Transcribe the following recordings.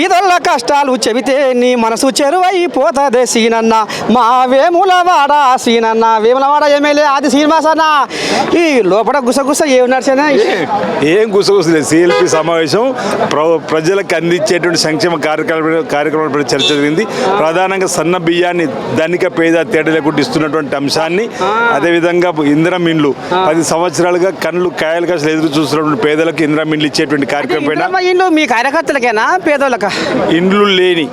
బీదొల్ల కష్టాలు చెబితే నీ మనసు చెరువైపోతుంది సీనన్న. మా వేములవాడ సీనన్న. వేములవాడ ఎమ్మెల్యే ఆది శ్రీనివాస్ అన్న ఈ లోపల గుసగుస ఏమి నడిచేనా ఏం గుసగుసలేదు సిఎల్పి సమావేశం ప్ర- ప్రజలకు అందించేటువంటి సంక్షేమ కార్యక్రమాల కార్యక్రమాలపై చర్చ జరిగింది. ప్రధానంగా సన్న బియ్యాన్ని ధనిక పేద తేడా లేకుండా ఇస్తున్నటువంటి అంశాన్ని అదేవిధంగా ఇందిరం ఇండ్లు పది సంవత్సరాలుగా కళ్ళు కాయలు కాసలు ఎదురు చూస్తున్నటువంటి పేదలకు ఇందిరం ఇండ్లు ఇచ్చేటువంటి కార్యక్రమం మీ కార్యకర్తలకేనా? పేదోళ్ళక? ఇండ్లు లేని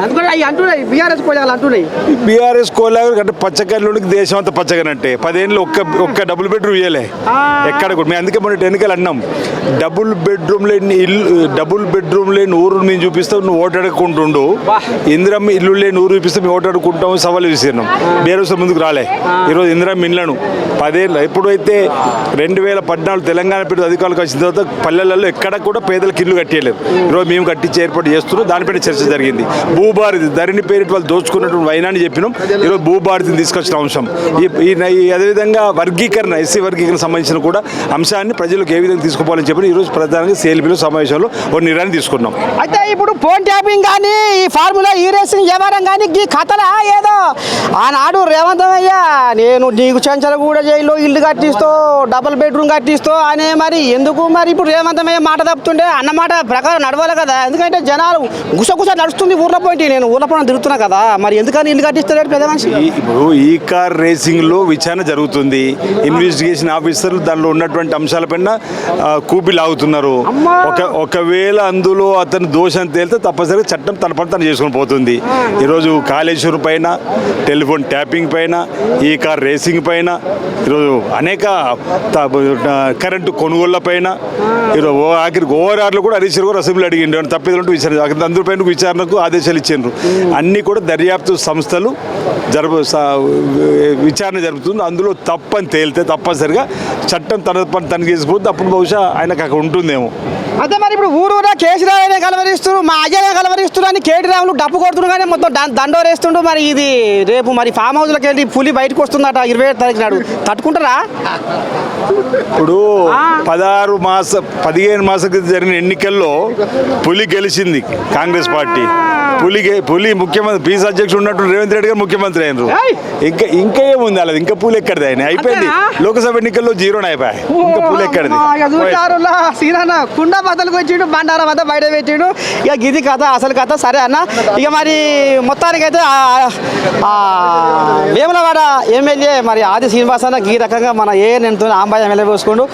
అందుకని అవి అంటున్నాయి బీఆర్ఎస్ కోజాలు అంటున్నాయి బీఆర్ఎస్ కోలాగు అంటే పచ్చకల్లుడికి దేశం అంతా పచ్చగనంటే పదేళ్ళు ఒక్క ఒక్క డబుల్ బెడ్రూమ్ ఇవ్వలే ఎక్కడ కూడా. మేము అందుకే మొన్న ఎన్నికలు అన్నాం. డబుల్ బెడ్రూమ్ లేని ఇల్లు డబుల్ బెడ్రూమ్ లేని ఊరు మేము చూపిస్తాం నువ్వు ఓటాడుకుంటుండు ఇందిరమ్మ ఇల్లు లేని ఊరు చూపిస్తే మేము ఓటాడుకుంటాం సవాల్ విసిరినాం బీఆర్ఎస్ ముందుకు రాలే. ఈరోజు ఇందిరమ్మ ఇళ్ళను పదేళ్ళు ఎప్పుడైతే రెండు వేల పద్నాలుగు తెలంగాణ పెట్టి అధికారులకు వచ్చిన తర్వాత పల్లెలలో ఎక్కడ కూడా పేదలకు ఇల్లు కట్టేయలేదు. ఈరోజు మేము కట్టించి ఏర్పాటు చేస్తున్నాం దానిపైన చర్చ జరిగింది. భూభారతి ధరణి పేరిట వాళ్ళు దోచుకున్నటువంటి వైనాన్ని చెప్పినాం. ఈరోజు భూభారతిని తీసుకొచ్చిన అంశం. ఈ అదేవిధంగా వర్గీకరణ ఎస్సీ వర్గీకరణ సంబంధించిన కూడా అంశాన్ని ప్రజలకు ఏ విధంగా తీసుకోవాలని చెప్పి ఈరోజు ప్రధానంగా సేల్పీలో సమావేశంలో ఒక నిర్ణయం తీసుకున్నాం. అయితే ఇప్పుడు ఫోన్ ట్యాపింగ్ కానీ ఈ ఫార్ములా ఈ రేసింగ్ వ్యవహారం కానీ ఈ కథలా ఏదో? ఆనాడు రేవంతమయ్యా నేను నీకు చెంచల కూడా జైల్లో ఇల్లు కట్టిస్తో డబుల్ బెడ్రూమ్ కట్టిస్తో అనే మరి ఎందుకు మరి ఇప్పుడు రేవంతమయ్య మాట తప్పుతుండే? అన్నమాట ప్రకారం నడవాలి కదా. ఎందుకంటే జనాలు గుసగుస నడుస్తుంది ఊర్లో పోయి నేను ఊర్లో పోయిన తిరుగుతున్నా కదా మరి ఎందుకని ఇల్లు కట్టిస్తలేడు పెద్ద మనిషి? ఇప్పుడు ఈ కార్ రేసింగ్లో విచారణ జరుగుతుంది. ఇన్వెస్టిగేషన్ ఆఫీసర్లు దానిలో ఉన్నటువంటి అంశాలపైన కూపి లాగుతున్నారు! ఒక ఒకవేళ అందులో అతను దోషం తేలితే తప్పనిసరిగా చట్టం తన పని తను చేసుకొని పోతుంది. ఈరోజు కాళేశ్వరం పైన టెలిఫోన్ ట్యాపింగ్ పైన ఈ కార్ రేసింగ్ పైన ఈరోజు అనేక కరెంటు కొనుగోళ్ళ పైన ఈరోజు ఆఖరికి ఓఆర్ఆర్లో కూడా హరీష్ రావు గారు అసెంబ్లీ అడిగిండు. తప్పిదంటూ విచారణ అందరిపైన విచారణకు ఆదేశాలు ఇచ్చిండ్రు. అన్నీ కూడా దర్యాప్తు సంస్థలు జరుపు విచారణ జరుపుతుంది. అందులో తప్పని తేలితే తప్పనిసరిగా చట్టం తన పని తనకి చేసుకుపోతే అప్పుడు బహుశా ఆయనకు అక్కడ ఉంటుందేమో. అదే మరి ఇప్పుడు ఊరూరా కేసీరావునే కలవరిస్తున్నారు మా అయ్యనే కలవరిస్తున్నారు అని కేటీ రాములు డప్పు కొడుతున్నారు కానీ మొత్తం దండోరేస్తుండు మరి ఇది రేపు మరి ఫామ్ హౌస్లోకి వెళ్ళి పులి బయటకు వస్తుందట ఇరవై ఏడు తారీఖు నాడు. తట్టుకుంటారా? ఇప్పుడు పదహారు మాస పదిహేను మాసం క్రితం జరిగిన ఎన్నికల్లో పులి గెలిచింది కాంగ్రెస్ పార్టీ. పులి గె- పులి ముఖ్యమంత్రి పీస్ అధ్యక్షుడు ఉన్నట్టు రేవంత్ రెడ్డి గారు ముఖ్యమంత్రి అయినరు! ఇంకా ఇంకా ఏముంది అలా ఇంకా పూలు ఎక్కడిది ఆయన? అయిపోయింది? లోక్సభ ఎన్నికల్లో జీరోని అయిపోయాయి ఇంకా పూలు ఎక్కడిది? సీనన్న కుండ బద్దలకు వచ్చిండు బండారం అంతా బయట పెట్టిండు. ఇక గిది కథ అసలు కథ సరే అన్న. ఇక మరి మొత్తానికైతే వేములవాడ ఎమ్మెల్యే మరి ఆది శ్రీనివాస్ అన్న ఈ రకంగా మన ఏ నేను ఆంబాయి ఎమ్మెల్యే పోసుకుండు